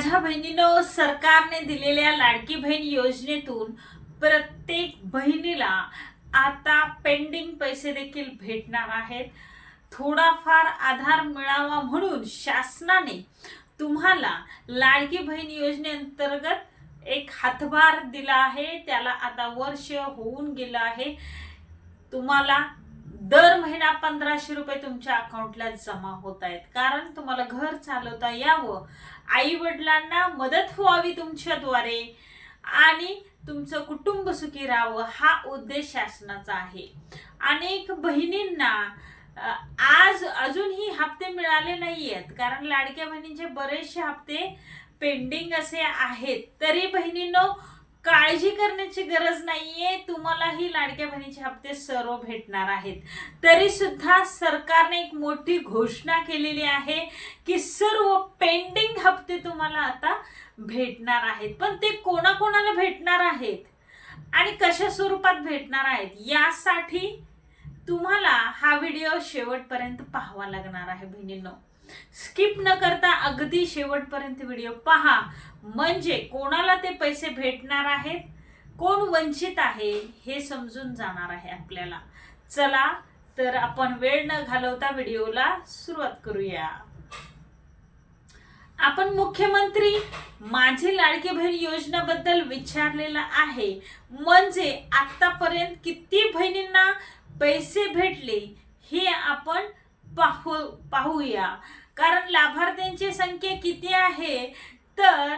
माझ्या बहिणीनं सरकारने दिलेल्या लाडकी बहीण योजनेतून प्रत्येक बहिणीला आता पेंडिंग पैसे देखील भेटणार आहेत. थोडाफार आधार मिळावा म्हणून शासनाने तुम्हाला लाडकी बहीण योजनेअंतर्गत एक हातभार दिला आहे. त्याला आता वर्ष होऊन गेलं आहे. तुम्हाला दर महिना पंधराशे रुपये तुमच्या अकाउंटला जमा होत आहेत. कारण तुम्हाला घर चालवता यावं. आई वडिलांना मदत व्हावी तुमच्याद्वारे. आणि तुमचं कुटुंब सुखी राहावं हा उद्देश शासनाचा आहे. अनेक बहिणींना आज अजूनही हप्ते मिळाले नाही आहेत कारण लाडक्या बहिणींचे बरेचसे हप्ते पेंडिंग असे आहेत. तरी बहिणींनो काळजी करण्याची गरज नाहीये. तुम्हालाही लाडक्या बहिणीचे हप्ते सर्व भेटणार आहेत. तरी सुद्धा सरकारने एक मोठी घोषणा केलेली आहे की सर्व पेंडिंग हप्ते तुम्हाला आता भेटणार आहेत. पण ते कोणाकोणाला भेटणार आहेत? आणि कशा स्वरूपात भेटणार आहेत? यासाठी तुम्हाला हा व्हिडिओ शेवटपर्यंत पाहावा लागणार आहे बहिणींनो. स्किप न करता अगदी शेवटपर्यंत व्हिडिओ पहा. म्हणजे कोणाला ते पैसे भेटणार आहेत? कोण वंचित आहे? हे समजून जाणार आहे आपल्याला. चला तर आपण वेळ न घालवता व्हिडिओला सुरुवात करूया. आपण मुख्यमंत्री माझी लाडकी बहीण योजनेबद्दल विचारलेलं आहे. म्हणजे आतापर्यंत किती बहिणींना पैसे भेटले हे आपण पाहू पाहूया. कारण लाभार्थ्यांची संख्या किती आहे? तर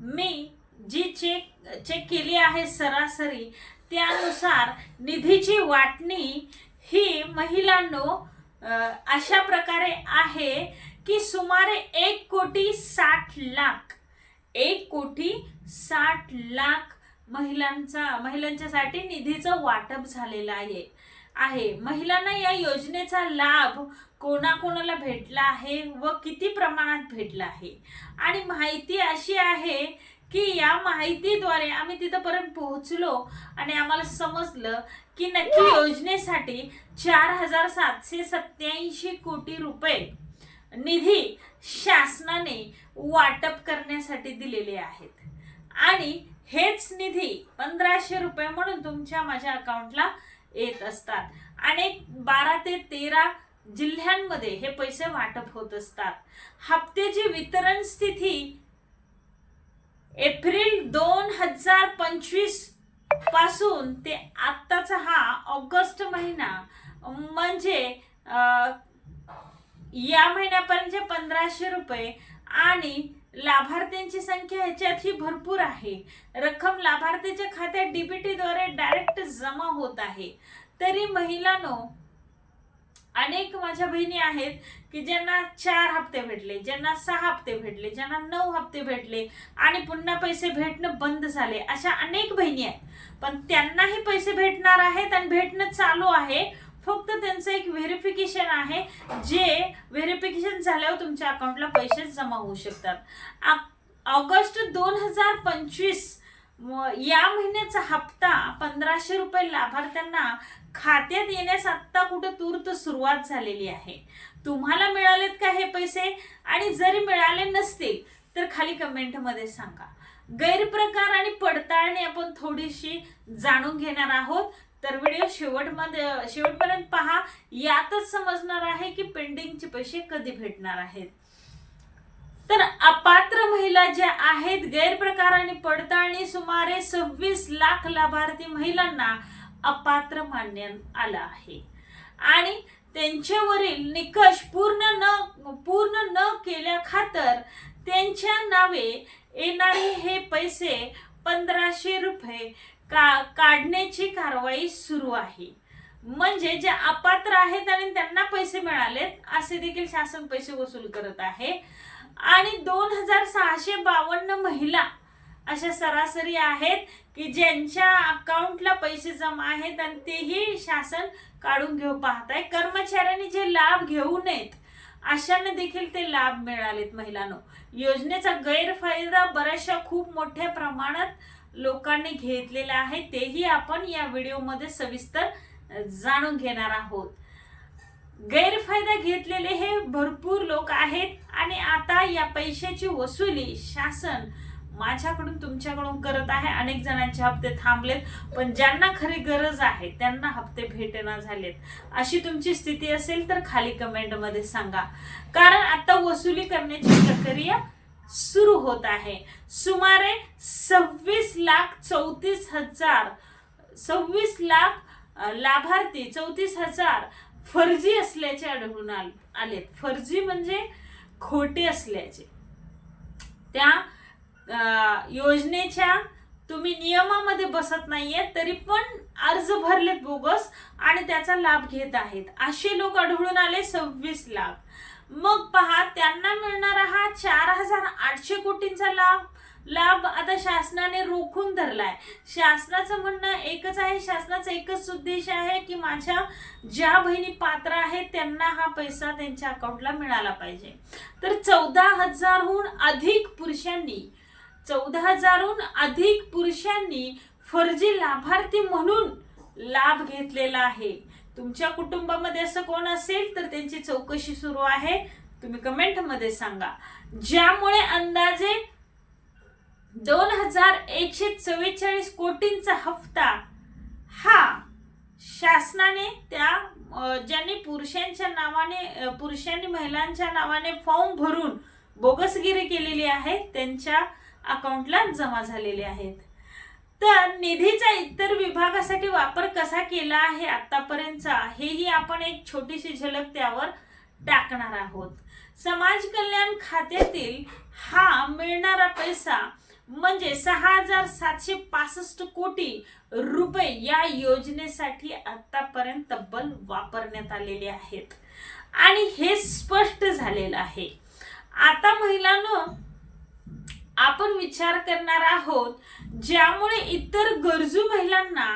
मी जी चेक चेक केली आहे सरासरी त्यानुसार निधीची वाटणी ही महिलांनो अशा प्रकारे आहे की सुमारे एक कोटी साठ लाख एक कोटी साठ लाख महिलांचा महिलांच्यासाठी निधीचं वाटप झालेलं आहे. आहे. महिलांना या योजनेचा लाभ कोणाकोणाला भेटला आहे व किती प्रमाणात भेटला आहे. आणि माहिती अशी आहे की या माहितीद्वारे आम्ही तिथंपर्यंत पोहोचलो आणि आम्हाला समजलं की नक्की योजनेसाठी चार हजार सातशे सत्याऐंशी कोटी रुपये निधी शासनाने वाटप करण्यासाठी दिलेले आहेत. आणि हेच निधी पंधराशे रुपये म्हणून तुमच्या माझ्या अकाउंटला येत असतात. आणि बारा ते तेरा जिल्ह्यांमध्ये हे पैसे वाटप होत असतात. हप्त्याची वितरण स्थिती एप्रिल दोन हजार पंचवीसपासून ते आत्ताचा हा ऑगस्ट महिना. म्हणजे या महिन्यापर्यंत पंधराशे रुपये आणि लाभार्थ्यांची संख्या ह्याच्यात ही भरपूर आहे. रक्कम लाभार्थीच्या खात्यात डीबीटीद्वारे डायरेक्ट जमा होत आहे. तरी महिलांनो अनेक माझ्या बहिणी आहेत की ज्यांना चार हप्ते भेटले ज्यांना सहा हप्ते भेटले ज्यांना नऊ हप्ते भेटले आणि पुन्हा पैसे भेटणं बंद झाले अशा अनेक बहिणी आहेत. पण त्यांनाही पैसे भेटणार आहेत आणि भेटणं चालू आहे. फक्त त्यांचं एक व्हेरिफिकेशन आहे जे व्हेरिफिकेशन झाल्यावर तुमच्या अकाउंटला पैसे जमा होऊ शकतात. ऑगस्ट दोन हजार पंचवीस या महिन्याचा हप्ता पंधराशे रुपये लाभार्थ्यांना खात्यात येण्यास आत्ता कुठं तूर्त सुरुवात झालेली आहे. तुम्हाला मिळालेत का हे पैसे? आणि जरी मिळाले नसतील तर खाली कमेंटमध्ये सांगा. गैरप्रकार आणि पडताळणी आपण थोडीशी जाणून घेणार आहोत. तर व्हिडिओ शेवटमध्ये शेवटपर्यंत पहा. यातच समजणार आहे की पेंडिंगचे पैसे कधी भेटणार आहेत. तर अपात्र महिला ज्या आहेत गैरप्रकार आणि पडताळणी सुमारे सव्वीस लाख लाभार्थी महिलांना अपात्र मानण्यात आलं आहे. आणि त्यांच्यावरील निकष पूर्ण न पूर्ण न केल्या खातर त्यांच्या नावे येणारे हे पैसे पंधराशे रुपये का काढण्याची कारवाई सुरू आहे. म्हणजे जे अपात्र आहेत आणि त्यांना पैसे मिळालेत असे देखील शासन पैसे वसूल करत आहे. आणि दोन हजार सहाशे बावन्न महिला अशा सरासरी आहेत की ज्यांच्या अकाउंटला पैसे जमा आहेत आणि तेही शासन काढून घेऊ पाहत आहे कर्मचाऱ्यांनी जे लाभ घेऊ नयेत अशांना देखील ते लाभ मिळालेत महिलांनो. योजनेचा गैरफायदा बऱ्याचशा खूप मोठ्या प्रमाणात लोकांनी घेतलेला आहे. तेही आपण या व्हिडिओमध्ये सविस्तर जाणून घेणार आहोत. गैरफायदा घेतलेले हे भरपूर लोक आहेत आणि आता या पैशाची वसुली शासन माझ्याकडून तुमच्याकडून करत आहे. अनेक जणांचे हप्ते थांबलेत पण ज्यांना खरी गरज आहे त्यांना हप्ते भेटेना झालेत. अशी तुमची स्थिती असेल तर खाली कमेंटमध्ये सांगा. कारण आता वसुली करण्याची प्रक्रिया सुरू होत आहे. सुमारे सव्वीस लाख चौतीस हजार सव्वीस लाख लाभार्थी चौतीस हजार फर्जी असल्याचे आढळून आले आलेत. फर्जी म्हणजे खोटे असल्याचे. त्या योजनेच्या तुम्ही नियमामध्ये बसत नाहीये तरी पण अर्ज भरलेत बोगस आणि त्याचा लाभ घेत आहेत. असे लोक आढळून आले सव्वीस लाख. मग पहा त्यांना मिळणारा हा चार हजार आठशे कोटींचा लाभ लाभ आता शासनाने रोखून धरलाय. शासनाचं म्हणणं एकच आहे शासनाचा एकच उद्देश आहे की माझ्या ज्या बहिणी पात्र आहेत त्यांना हा पैसा त्यांच्या अकाउंटला मिळाला पाहिजे. तर चौदा हजारहून अधिक पुरुषांनी चौदा हजारहून अधिक पुरुषांनी फर्जी लाभार्थी म्हणून लाभ घेतलेला आहे. तुमच्या कुटुंबामध्ये असं कोण असेल तर त्यांची चौकशी सुरू आहे. तुम्ही कमेंटमध्ये सांगा. ज्यामुळे अंदाजे दोन हजार एकशे चव्वेचाळीस कोटींचा हप्ता हा शासनाने त्या ज्यांनी पुरुषांच्या नावाने पुरुषांनी महिलांच्या नावाने फॉर्म भरून बोगसगिरी केलेली आहे त्यांच्या अकाउंटला जमा झालेले आहेत. तर निधीचा इतर विभागासाठी वापर कसा केला आहे आतापर्यंतचा हेही आपण एक छोटीशी झलक त्यावर टाकणार आहोत. समाज कल्याण खात्यातील हा मिळणारा पैसा म्हणजे सहा हजार सातशे पासष्ट कोटी रुपये या योजनेसाठी आतापर्यंत तब्बल वापरण्यात आलेले आहेत. आणि हे स्पष्ट झालेलं आहे. आता महिलांनो आपण विचार करणार आहोत ज्यामुळे इतर गरजू महिलांना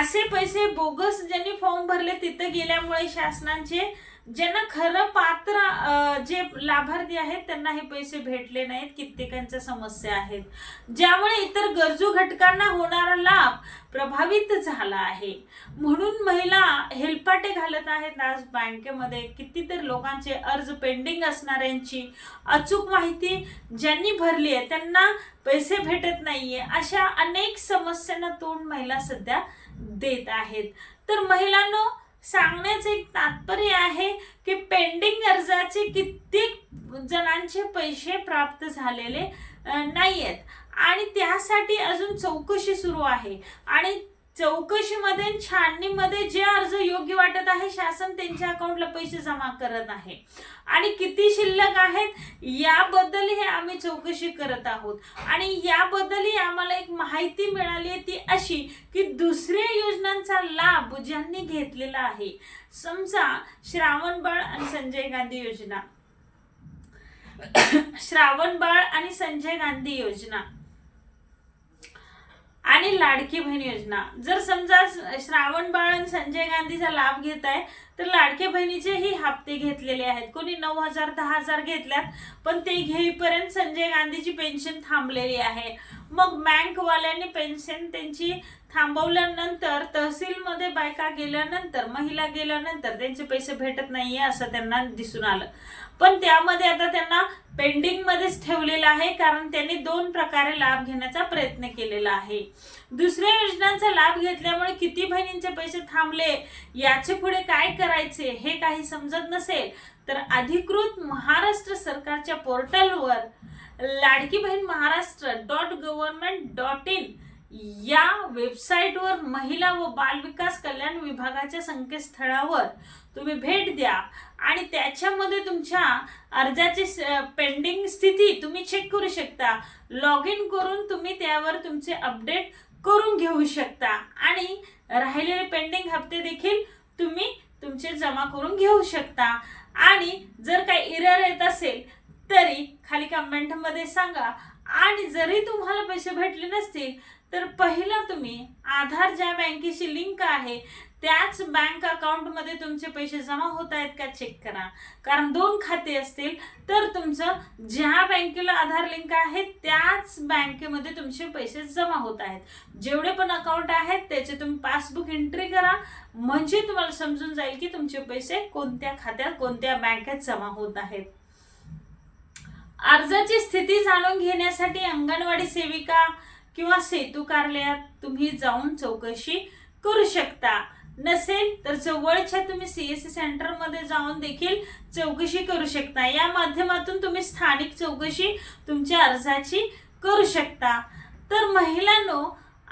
असे पैसे बोगस ज्यांनी फॉर्म भरले तिथं गेल्यामुळे शासनाचे ज्यांना खरं पात्र जे लाभार्थी आहेत त्यांना हे पैसे भेटले नाहीत. कित्येकांच्या समस्या आहेत. ज्यामुळे इतर गरजू घटकांना होणारा लाभ प्रभावित झाला आहे. म्हणून महिला हेलपाटे घालत आहेत. आज बँकेमध्ये कितीतरी लोकांचे अर्ज पेंडिंग असणाऱ्यांची अचूक माहिती ज्यांनी भरली आहे त्यांना पैसे भेटत नाहीये. अशा अनेक समस्यांना तोंड महिला सध्या देत आहेत. तर महिलांनो सांगण्याचे एक तात्पर्य आहे की पेंडिंग अर्जाचे कित्येक जणांचे पैसे प्राप्त झालेले नाही आहेत आणि त्यासाठी अजून चौकशी सुरू आहे. आणि चौकशीमध्ये छाननीमध्ये जे अर्ज योग्य वाटत आहे शासन त्यांच्या अकाउंटला पैसे जमा करत आहे. आणि किती शिल्लक आहेत याबद्दल हे आम्ही चौकशी करत आहोत. आणि याबद्दलही आम्हाला एक माहिती मिळाली आहे ती अशी की दुसऱ्या योजनांचा लाभ ज्यांनी घेतलेला आहे समजा श्रावणबाळ आणि संजय गांधी योजना. श्रावणबाळ आणि संजय गांधी योजना. आणि लाडकी बहीण योजना. जर समजा श्रावण बाळ आणि संजय गांधीचा लाभ घेत आहे तर लाडके बहिणीचेही हप्ते घेतलेले आहेत. कोणी नऊ हजार दहा हजार घेतल्यात पण ते घेईपर्यंत संजय गांधीची पेन्शन थांबलेली आहे. मग बँकवाल्यांनी पेन्शन त्यांची थांबवल्यानंतर तहसीलमध्ये बायका गेल्यानंतर महिला गेल्यानंतर त्यांचे पैसे भेटत नाही आहे असं त्यांना दिसून आलं. पण त्यामध्ये आता त्यांना पेंडिंग मध्येच ठेवलेलं आहे कारण त्यांनी दोन प्रकारे लाभ घेण्याचा प्रयत्न केलेला आहे. दुसऱ्या योजनांचा लाभ घेतल्यामुळे किती बहिणींचे पैसे थांबले याचे पुढे काय करायचे हे काही समजत नसेल तर अधिकृत महाराष्ट्र सरकारच्या पोर्टलवर Ladki Bahin Maharashtra dot government dot in या वेबसाईटवर महिला व बालविकास कल्याण विभागाच्या संकेतस्थळावर तुम्ही भेट द्या. आणि त्याच्यामध्ये तुमच्या अर्जाची पेंडिंग स्थिती तुम्ही चेक करू शकता. लॉग इन करून तुम्ही त्यावर तुमचे अपडेट करून घेऊ शकता. आणि राहिलेले पेंडिंग हप्ते देखील तुम्ही तुमचे जमा करून घेऊ शकता. आणि जर काही इरर येत असेल तरी खाली कमेंटमध्ये सांगा. आणि जरी तुम्हाला पैसे भेटले नसतील तर पहिला तुम्ही आधार ज्या बँकेशी लिंक आहे त्याच बँक अकाउंटमध्ये तुमचे पैसे जमा होत आहेत का चेक करा. कारण दोन खाते असतील तर तुमचं ज्या बँकेला आधार लिंक आहे त्याच बँकेमध्ये तुमचे पैसे जमा होत आहेत. जेवढे पण अकाउंट आहेत त्याचे तुम्ही पासबुक एंट्री करा. म्हणजे तुम्हाला समजून जाईल की तुमचे पैसे कोणत्या खात्यात कोणत्या बँकेत जमा होत आहेत. अर्जाची स्थिती जाणून घेण्यासाठी अंगणवाडी सेविका किंवा सेतू कार्यालयात तुम्ही जाऊन चौकशी करू शकता. नसेल तर जवळच्या तुम्ही सी एस सी सेंटरमध्ये जाऊन देखील चौकशी करू शकता. या माध्यमातून तुम्ही स्थानिक चौकशी तुमच्या अर्जाची करू शकता. तर महिलांनो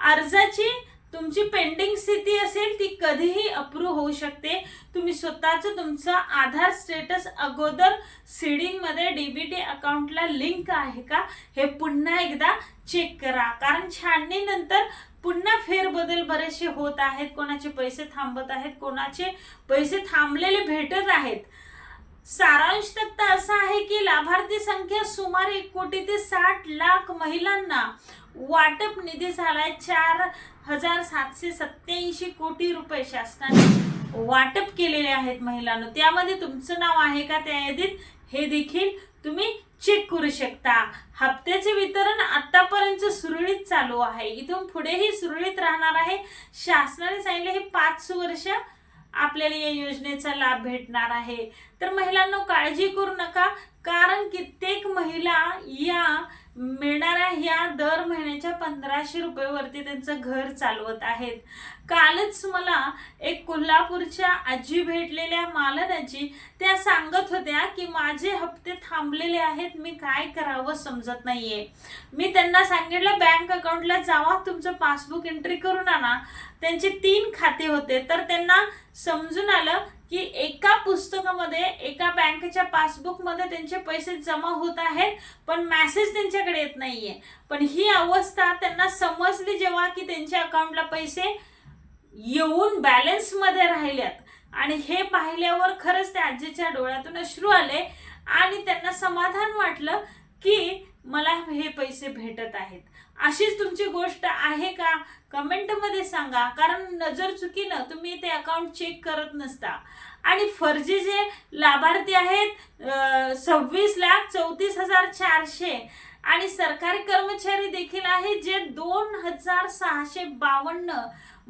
अर्जाची तुमची पेंडिंग स्थिती असेल ती कधीही अप्रूव्ह होऊ शकते. तुम्ही स्वतःचं तुमचं आधार स्टेटस अगोदर सीडिंगमध्ये टी अकाउंटला लिंक आहे का? हे पुन्हा एकदा चेक करा. कारण छाननीनंतर पुन्हा फेरबदल बरेचसे होत आहेत. कोणाचे पैसे थांबत आहेत कोणाचे पैसे थांबलेले भेटत आहेत. सारांश तक्ता असा आहे की लाभार्थी संख्या सुमारे एक कोटी ते साठ लाख महिलांना वाटप निधी झालाय. चार हजार सातशे सत्याऐंशी कोटी रुपये शासनाने वाटप केलेले आहेत महिलांना. त्यामध्ये तुमचं नाव आहे का त्या यादीत? हे देखील तुम्ही चेक करू शकता. हप्त्याचे वितरण आतापर्यंत सुरळीत चालू आहे. इथून पुढेही सुरळीत राहणार आहे. शासनाने सांगितले हे पाच वर्ष आपल्याला या योजनेचा लाभ भेटणार आहे. तर महिलांना काळजी करू नका कारण की महिला या मिळणाऱ्या ह्या दर महिन्याच्या पंधराशे रुपयेवरती त्यांचं घर चालवत आहेत. कालच मला एक कोल्हापूरच्या आजी भेटलेल्या मालनाची त्या सांगत होत्या की माझे हप्ते थांबलेले आहेत मी काय करावं समजत नाहीये. मी त्यांना सांगितलं बँक अकाउंटला जावा तुमचं पासबुक एंट्री करून आणा. त्यांचे तीन खाते होते तर त्यांना समजून आलं की एका पुस्तकामध्ये एका बँकेच्या पासबुकमध्ये त्यांचे पैसे जमा होत आहेत पण मॅसेज त्यांच्याकडे येत नाहीये. पण ही अवस्था त्यांना समजली जेव्हा की त्यांच्या अकाउंटला पैसे येऊन बॅलन्समध्ये राहिल्यात. आणि हे पाहिल्यावर खरंच त्या आजीच्या डोळ्यातून अश्रू आले आणि त्यांना समाधान वाटलं की मला हे पैसे भेटत आहेत. अशीच तुमची गोष्ट आहे का? कमेंटमध्ये सांगा. कारण नजर चुकीनं तुम्ही ते अकाउंट चेक करत नसता. आणि फर्जी जे लाभार्थी आहेत सव्वीस लाख चौतीस हजार चारशे. आणि सरकारी कर्मचारी देखील आहेत जे दोन हजार सहाशे बावन्न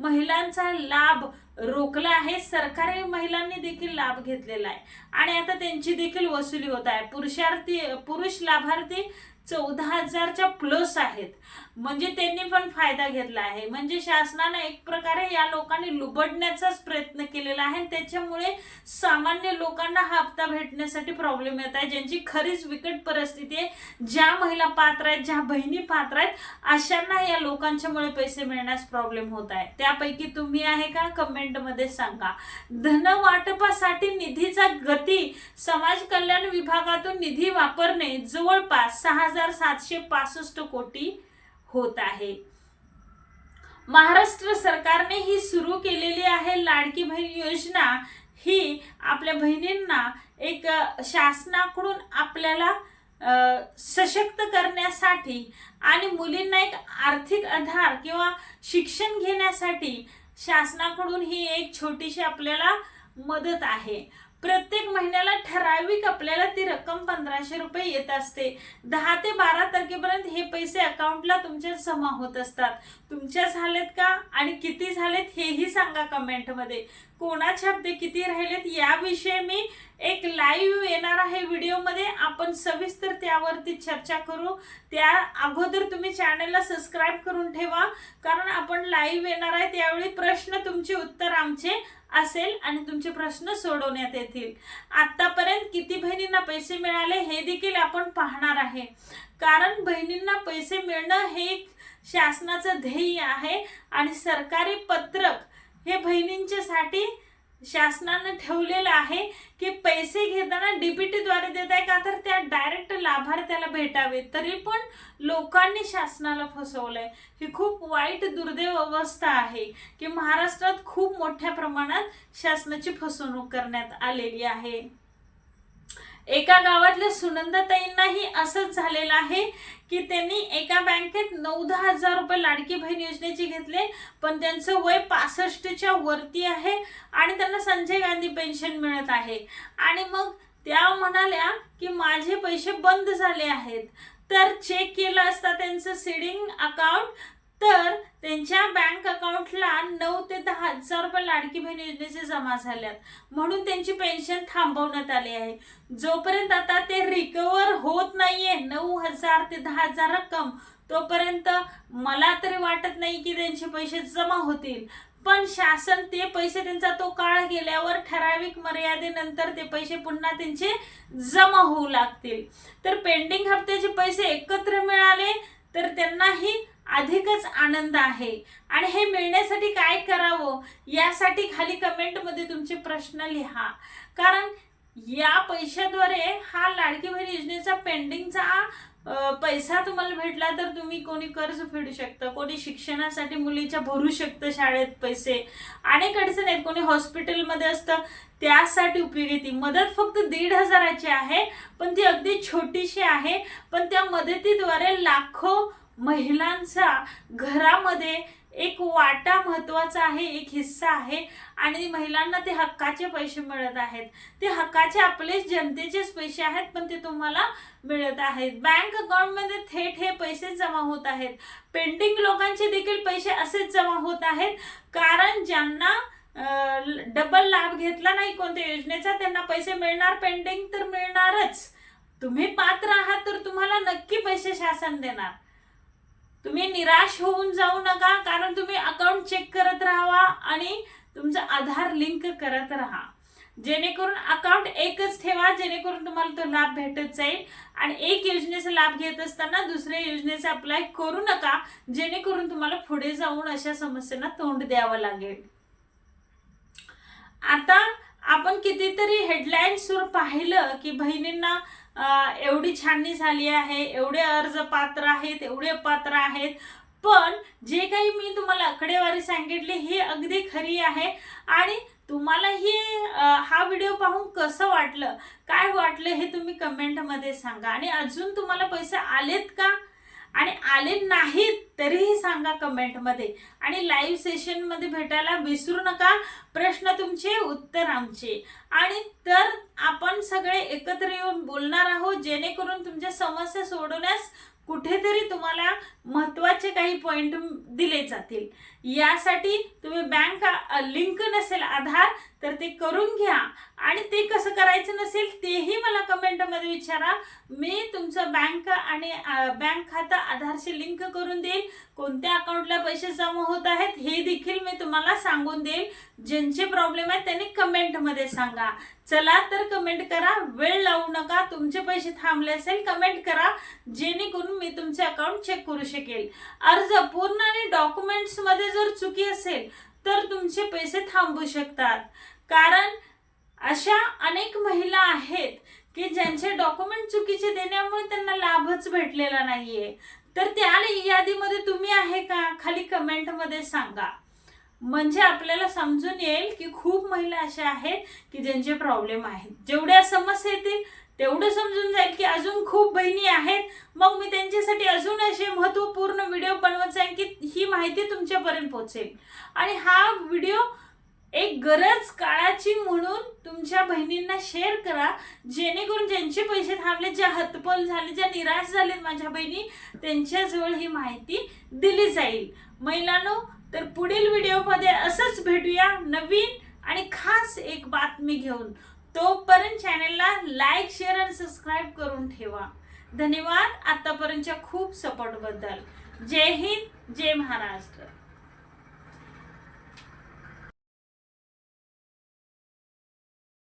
महिलांचा लाभ रोखलं आहे. सरकारी महिलांनी देखील लाभ घेतलेला आहे. आणि आता त्यांची देखील वसुली होत आहे. पुरुषार्थी पुरुष लाभार्थी चौदा हजारच्या प्लस आहेत. म्हणजे त्यांनी पण फायदा घेतला आहे. म्हणजे शासनाने एक प्रकारे या लोकांनी लुबडण्याचाच प्रयत्न केलेला आहे. त्याच्यामुळे सामान्य लोकांना हा हप्ता भेटण्यासाठी प्रॉब्लेम येत आहे. ज्यांची खरीच विकट परिस्थिती आहे ज्या महिला पात्र आहेत ज्या बहिणी पात्र आहेत अशांना या लोकांच्यामुळे पैसे मिळण्यास प्रॉब्लेम होत आहे. त्यापैकी तुम्ही आहे का? कमेंट कमेंटमध्ये सांगा. धनवाटपासाठी निधीचा गती समाज कल्याण विभागातून निधी वापरणे जवळपास सहा हजार सातशे पासष्ट कोटी होत आहे. महाराष्ट्र सरकारने ही सुरू केलेली आहे लाडकी बहीण योजना. ही आपल्या बहिणींना एक शासनाकडून आपल्याला सशक्त करण्यासाठी आणि मुलींना एक आर्थिक आधार किंवा शिक्षण घेण्यासाठी शासनाकडून ही एक छोटीशी आपल्याला मदत आहे. प्रत्येक महिन्याला ठराविक आपल्याला ती रक्कम पंधराशे रुपये येत असते. दहा ते बारा तारखेपर्यंत हे पैसे अकाउंटला तुमच्या जमा होत असतात. तुमच्या झालेत का आणि किती झालेत हेही सांगा कमेंटमध्ये. कोणाच्या हप्ते किती राहिलेत याविषयी मी एक लाईव्ह येणार आहे व्हिडिओमध्ये. आपण सविस्तर त्यावरती चर्चा करू. त्या अगोदर तुम्ही चॅनलला सबस्क्राईब करून ठेवा. कारण आपण लाईव्ह येणार आहे त्यावेळी प्रश्न तुमचे उत्तर आमचे असेल आणि तुमचे प्रश्न सोडवण्यात येतील. आतापर्यंत किती बहिणींना पैसे मिळाले हे देखील आपण पाहणार आहे. कारण बहिणींना पैसे मिळणं हे एक शासनाचं ध्येय आहे आणि सरकारी पत्रक हे बहिणींच्यासाठी शासनानं ठेवलेलं आहे की पैसे घेताना डीबीटीद्वारे देत आहे का? तर त्या डायरेक्ट लाभार्थ्याला भेटावे तरी पण लोकांनी शासनाला फसवलंय. ही खूप वाईट दुर्दैव अवस्था आहे की महाराष्ट्रात खूप मोठ्या प्रमाणात शासनाची फसवणूक करण्यात आलेली आहे. एका गावातल्या सुनंदाताईंनाही असंच झालेलं आहे की त्यांनी एका बँकेत नऊ दहा हजार रुपये लाडकी बहीण योजनेचे घेतले पण त्यांचं वय पासष्टच्या वरती आहे आणि त्यांना संजय गांधी पेन्शन मिळत आहे. आणि मग त्या म्हणाल्या की माझे पैसे बंद झाले आहेत. तर चेक केलं असता त्यांचं सीडिंग अकाउंट तर त्यांच्या बँक अकाउंटला नऊ ते दहा हजार रुपये लाडकी बहीण योजनेचे जमा झाल्यात. म्हणून त्यांची पेन्शन थांबवण्यात आली आहे. जोपर्यंत आता ते रिकवर होत नाहीये नऊ हजार ते दहा हजार रक्कम तोपर्यंत मला तरी वाटत नाही की त्यांचे पैसे जमा होतील. पण शासन ते पैसे त्यांचा तो काळ गेल्यावर ठराविक मर्यादेनंतर ते पैसे पुन्हा त्यांचे जमा होऊ लागतील. तर पेंडिंग हप्त्याचे पैसे एकत्र मिळाले तर त्यांनाही अधिकच आनंद आहे. आणि हे मिळण्यासाठी काय करावं? यासाठी खाली कमेंटमध्ये तुमचे प्रश्न लिहा. कारण या पैशाद्वारे हा लाडकी बहीण योजनेचा पेंडिंगचा पैसा तुम्हाला भेटला तर तुम्ही कोणी कर्ज फेडू शकता कोणी शिक्षणासाठी मुलीच्या भरू शकतं शाळेत पैसे. अनेक अडचण आहेत. कोणी हॉस्पिटलमध्ये असतं त्यासाठी उपयोगी ती. मदत फक्त दीड हजाराची आहे पण ती अगदी छोटीशी आहे. पण त्या मदतीद्वारे लाखो महिलांचा घरामध्ये एक वाटा महत्त्वाचा आहे एक हिस्सा आहे आणि महिलांना ते हक्काचे पैसे मिळत आहेत. ते हक्काचे आपले जनतेचेच पैसे आहेत पण ते तुम्हाला मिळत आहेत. बँक अकाउंटमध्ये थेट हे पैसे जमा होत आहेत. पेंडिंग लोकांचे देखील पैसे असेच जमा होत आहेत. कारण ज्यांना डबल लाभ घेतला नाही कोणत्या योजनेचा त्यांना पैसे मिळणार पेंडिंग तर मिळणारच. तुम्ही पात्र आहात तर तुम्हाला नक्की पैसे शासन देणार. तुम्ही निराश होऊन जाऊ नका कारण तुम्ही अकाउंट चेक करत राहावा आणि तुमचा आधार लिंक करत राहा. जेणेकरून अकाउंट एकच ठेवा जेणेकरून तुम्हाला तो लाभ भेटत जाईल. आणि एक योजनेचा लाभ घेत असताना दुसऱ्या योजनेचा अप्लाय करू नका जेणेकरून तुम्हाला पुढे जाऊन अशा समस्यांना तोंड द्यावं लागेल. आता आपण कितीतरी हेडलाईन्सवर पाहिलं की बहिणींना एवढी छाननी झाली आहे एवढे अर्ज पात्र आहेत एवढे पात्र आहेत. पण जे काही मी तुम्हाला आकडेवारी सांगितली ही अगदी खरी आहे. आणि तुम्हाला ही हा व्हिडिओ पाहून कसं वाटलं काय वाटलं हे तुम्ही कमेंटमध्ये सांगा. आणि अजून तुम्हाला पैसे आलेत का? आणि आले नाहीत तरीही सांगा कमेंटमध्ये. आणि लाईव्ह सेशनमध्ये भेटायला विसरू नका. प्रश्न तुमचे उत्तर आमचे. आणि तर आपण सगळे एकत्र येऊन बोलणार आहोत जेणेकरून तुमच्या समस्या सोडवण्यास कुठेतरी तुम्हाला महत्त्वाचे काही पॉईंट दिले जातील. यासाठी तुम्ही बँक लिंक नसेल आधार तर ते करून घ्या. आणि ते कसं करायचं नसेल तेही मला कमेंटमध्ये विचारा. मी तुमचं बँक आणि बँक खातं आधारशी लिंक करून देईल. कोणत्या अकाउंटला पैसे जमा होत आहेत हे देखील मी तुम्हाला सांगून देईल. ज्यांचे प्रॉब्लेम आहेत त्यांनी कमेंटमध्ये सांगा. चला तर कमेंट करा. वेळ लावू नका. तुमचे पैसे थांबले असेल कमेंट करा. जेणेकरून मी तुमचे अकाउंट चेक करू शकेल. अर्ज पूर्ण आणि डॉक्युमेंट्समध्ये जर चुकी असेल तर तुमचे पैसे थांबू शकतात. कारण अशा अनेक महिला आहेत की ज्यांचे डॉक्युमेंट चुकीचे देण्यामुळे त्यांना लाभच भेटलेला नाहीये. तर त्या यादीमध्ये तुम्ही आहे का? खाली कमेंटमध्ये सांगा. म्हणजे आपल्याला समजून येईल की खूप महिला अशा आहेत की ज्यांचे प्रॉब्लेम आहेत. जेवढ्या समस्या येतील तेवढं समजून जाईल की अजून खूप बहिणी आहेत. मग मी त्यांच्यासाठी अजून असे महत्त्वपूर्ण व्हिडिओ बनवत जाईन की ही माहिती तुमच्यापर्यंत पोहोचेल. आणि हा व्हिडिओ एक गरज काळाची म्हणून तुमच्या बहिणींना शेअर करा. जेणेकरून ज्यांचे पैसे थांबले ज्या हतपल झाले ज्या निराश झालेत माझ्या बहिणी त्यांच्याजवळ ही माहिती दिली जाईल. महिलांनो तर पुढील व्हिडिओमध्ये असंच भेटूया नवीन आणि खास एक बातमी घेऊन. तोपर्यंत चॅनलला लाईक शेअर आणि सबस्क्राईब करून ठेवा. धन्यवाद आतापर्यंतच्या खूप सपोर्टबद्दल जय हिंद जय महाराष्ट्र.